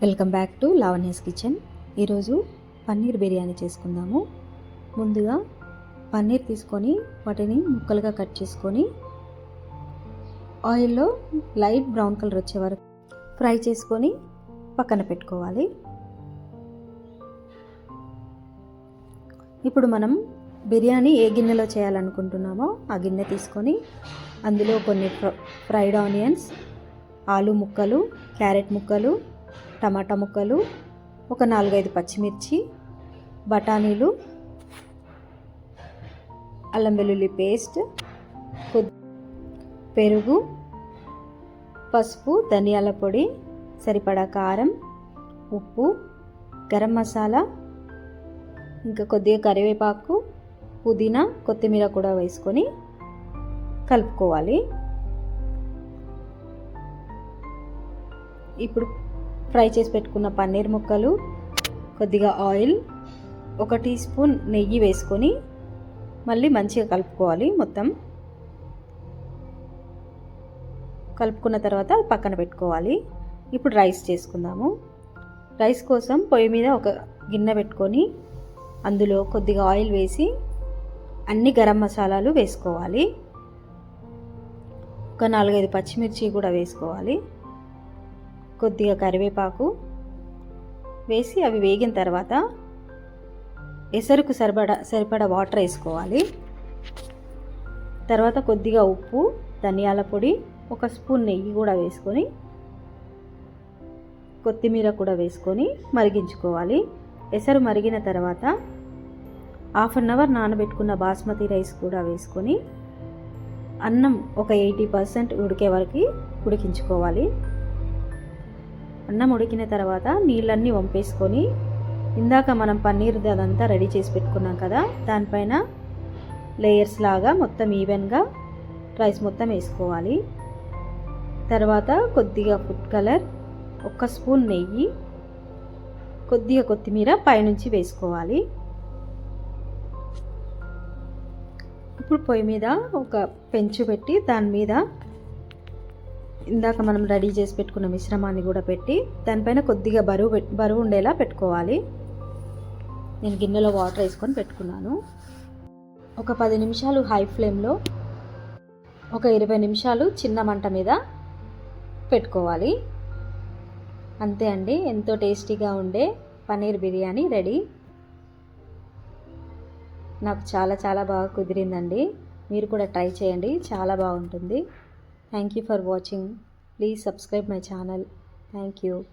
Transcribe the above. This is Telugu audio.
Welcome back to Lavanya's kitchen. ఈరోజు పన్నీర్ బిర్యానీ చేసుకుందాము. ముందుగా పన్నీర్ తీసుకొని వాటిని ముక్కలుగా కట్ చేసుకొని ఆయిల్లో లైట్ బ్రౌన్ కలర్ వచ్చే వరకు ఫ్రై చేసుకొని పక్కన పెట్టుకోవాలి. ఇప్పుడు మనం బిర్యానీ ఏ గిన్నెలో చేయాలనుకుంటున్నామో ఆ గిన్నె తీసుకొని అందులో కొన్ని ఫ్రైడ్ ఆనియన్స్ ఆలు ముక్కలు క్యారెట్ ముక్కలు టమాటా ముక్కలు ఒక నాలుగైదు పచ్చిమిర్చి బఠానీలు అల్లం వెల్లుల్లి పేస్ట్ కొద్ది పెరుగు పసుపు ధనియాల పొడి సరిపడా కారం ఉప్పు గరం మసాలా ఇంకా కొద్దిగా కరివేపాకు పుదీనా కొత్తిమీర కూడా వేసుకొని కలుపుకోవాలి. ఇప్పుడు ఫ్రై చేసి పెట్టుకున్న పన్నీర్ ముక్కలు కొద్దిగా ఆయిల్ ఒక టీ స్పూన్ నెయ్యి వేసుకొని మళ్ళీ మంచిగా కలుపుకోవాలి మొత్తం. కలుపుకున్న తర్వాత పక్కన పెట్టుకోవాలి. ఇప్పుడు రైస్ చేసుకుందాము. రైస్ కోసం పొయ్యి మీద ఒక గిన్నె పెట్టుకొని అందులో కొద్దిగా ఆయిల్ వేసి అన్ని గరం మసాలాలు వేసుకోవాలి. ఒక నాలుగైదు పచ్చిమిర్చి కూడా వేసుకోవాలి. కొద్దిగా కరివేపాకు వేసి అవి వేగిన తర్వాత ఎసరుకు సరిపడా సరిపడా వాటర్ వేసుకోవాలి. తర్వాత కొద్దిగా ఉప్పు ధనియాల పొడి ఒక స్పూన్ నెయ్యి కూడా వేసుకొని కొత్తిమీర కూడా వేసుకొని మరిగించుకోవాలి. ఎసరు మరిగిన తర్వాత హాఫ్ అన్ అవర్ నానబెట్టుకున్న బాస్మతి రైస్ కూడా వేసుకొని అన్నం ఒక ఎయిటీ పర్సెంట్ ఉడికే వరకు ఉడికించుకోవాలి. అన్నం ఉడికిన తర్వాత నీళ్ళన్నీ వంపేసుకొని ఇందాక మనం పన్నీర్ అదంతా రెడీ చేసి పెట్టుకున్నాం కదా దానిపైన లేయర్స్ లాగా మొత్తం ఈవెన్గా రైస్ మొత్తం వేసుకోవాలి. తర్వాత కొద్దిగా ఫుడ్ కలర్ ఒక స్పూన్ నెయ్యి కొద్దిగా కొత్తిమీర పైనుంచి వేసుకోవాలి. ఇప్పుడు పొయ్యి మీద ఒక పెంచు పెట్టి దాని మీద ఇందాక మనం రెడీ చేసి పెట్టుకున్న మిశ్రమాన్ని కూడా పెట్టి దానిపైన కొద్దిగా బరువు బరువు ఉండేలా పెట్టుకోవాలి. నేను గిన్నెలో వాటర్ వేసుకొని పెట్టుకున్నాను. ఒక పది నిమిషాలు హై ఫ్లేమ్లో ఒక ఇరవై నిమిషాలు చిన్న మంట మీద పెట్టుకోవాలి. అంతే అండి ఎంతో టేస్టీగా ఉండే పన్నీర్ బిర్యానీ రెడీ. నాకు చాలా చాలా బాగా కుదిరిందండి. మీరు కూడా ట్రై చేయండి చాలా బాగుంటుంది. Thank you for watching. Please subscribe my channel. Thank you.